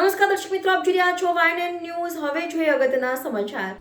દર્શક મિત્રો, આપ જોઈ રહ્યા છો વાયન ન્યૂઝ હવે જોઈએ અગત્યના સમાચાર.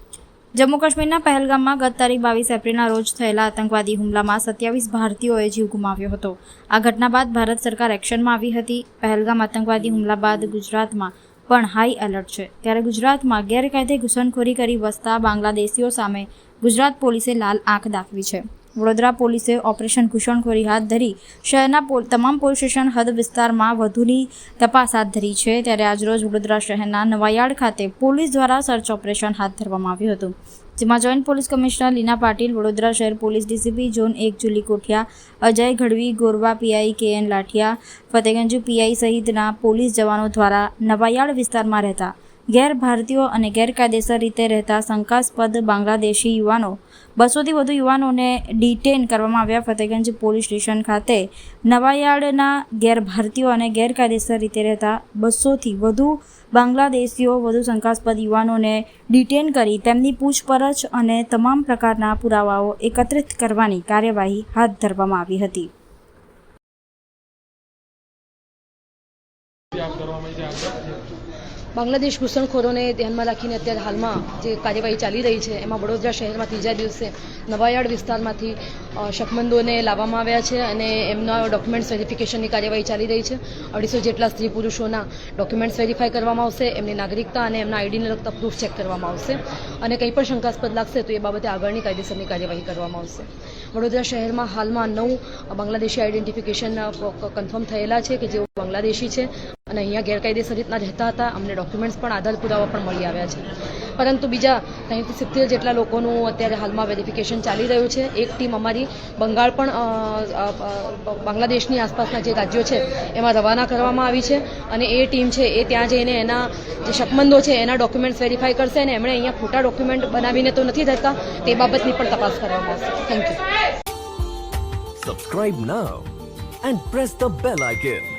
જમ્મુ કાશ્મીરના પહેલગામમાં ગત તારીખ બાવીસ એપ્રિલના રોજ થયેલા આતંકવાદી હુમલામાં સત્યાવીસ ભારતીયોએ જીવ ગુમાવ્યો હતો. આ ઘટના બાદ ભારત સરકાર એક્શનમાં આવી હતી. પહેલગામ આતંકવાદી હુમલા બાદ ગુજરાતમાં પણ હાઈ એલર્ટ છે. ત્યારે ગુજરાતમાં ગેરકાયદે ઘૂસણખોરી કરી વસતા બાંગ્લાદેશીઓ સામે ગુજરાત પોલીસે લાલ આંખ દાખવી છે. વડોદરા પોલીસે ઓપરેશન ઘૂસણખોરી હાથ ધરી. શહેરના તમામ પોલીસ સ્ટેશન હદ વિસ્તારમાં વધુની તપાસ હાથ ધરી છે. ત્યારે આજરોજ વડોદરા શહેરના નવાયાર્ડ ખાતે પોલીસ દ્વારા સર્ચ ઓપરેશન હાથ ધરવામાં આવ્યું હતું. જેમાં joint police commissioner Leena Patil, Vadodara શહેર પોલીસ ડીસીપી ઝોન એક Juli Kothiya, Ajay Gadhvi Gorwa PI K N Lathiya, Fatehganj PI સહિતના પોલીસ જવાનો દ્વારા નવાયાળ વિસ્તારમાં રહેતા ગેર ભારતીયો અને ગેરકાયદેસર રીતે રહેતા શંકાસ્પદ બાંગ્લાદેશી યુવાનો. બસોથી વધુ યુવાનોને ડિટેન કરવામાં આવ્યા ફતેગંજ પોલીસ સ્ટેશન ખાતે. નવાયાર્ડના ગેર ભારતીયો અને ગેરકાયદેસર રીતે રહેતા બસોથી વધુ બાંગ્લાદેશીઓ, વધુ શંકાસ્પદ યુવાનોને ડિટેન કરી તેમની પૂછપરછ અને તમામ પ્રકારના પુરાવાઓ એકત્રિત કરવાની કાર્યવાહી હાથ ધરવામાં આવી હતી. બાંગ્લાદેશ ઘૂસણખોરોને ધ્યાનમાં રાખીને અત્યારે હાલમાં જે કાર્યવાહી ચાલી રહી છે, એમાં વડોદરા શહેરમાં ત્રીજા દિવસે નવાયાર્ડ વિસ્તારમાંથી શકમંદોને લાવવામાં આવ્યા છે અને એમના ડોક્યુમેન્ટ્સ વેરિફિકેશનની કાર્યવાહી ચાલી રહી છે. અઢીસો જેટલા સ્ત્રી પુરુષોના ડોક્યુમેન્ટ્સ વેરીફાઈ કરવામાં આવશે, એમની નાગરિકતા અને એમના આઈડીને લગતા પ્રૂફ ચેક કરવામાં આવશે અને કંઈ પણ શંકાસ્પદ લાગશે તો એ બાબતે આગળની કાયદેસરની કાર્યવાહી કરવામાં આવશે. વડોદરા શહેરમાં હાલમાં નવ બાંગ્લાદેશી આઈડેન્ટિફિકેશન કન્ફર્મ થયેલા છે કે જેઓ બાંગ્લાદેશી છે. અને અહીંયા ગેરકાયદેસર રીતના રહેતા હતા. અમને ડોક્યુમેન્ટ્સ પણ આધાર પુરાવા પણ મળી આવ્યા છે. પરંતુ બીજા ત્રણથી સિત્તેર જેટલા લોકોનું અત્યારે હાલમાં વેરિફિકેશન ચાલી રહ્યું છે. એક ટીમ અમારી બંગાળ પણ બાંગ્લાદેશની આસપાસના જે રાજ્યો છે, એમાં રવાના કરવામાં આવી છે. અને એ ટીમ છે, એ ત્યાં જઈને એના જે શકમંદો છે, એના ડોક્યુમેન્ટ્સ વેરીફાઈ કરશે અને એમણે અહીંયા ખોટા ડોક્યુમેન્ટ બનાવીને તો નથી રહેતા તે બાબતની પણ તપાસ કરવામાં આવશે. Thank you Subscribe now and press the bell icon.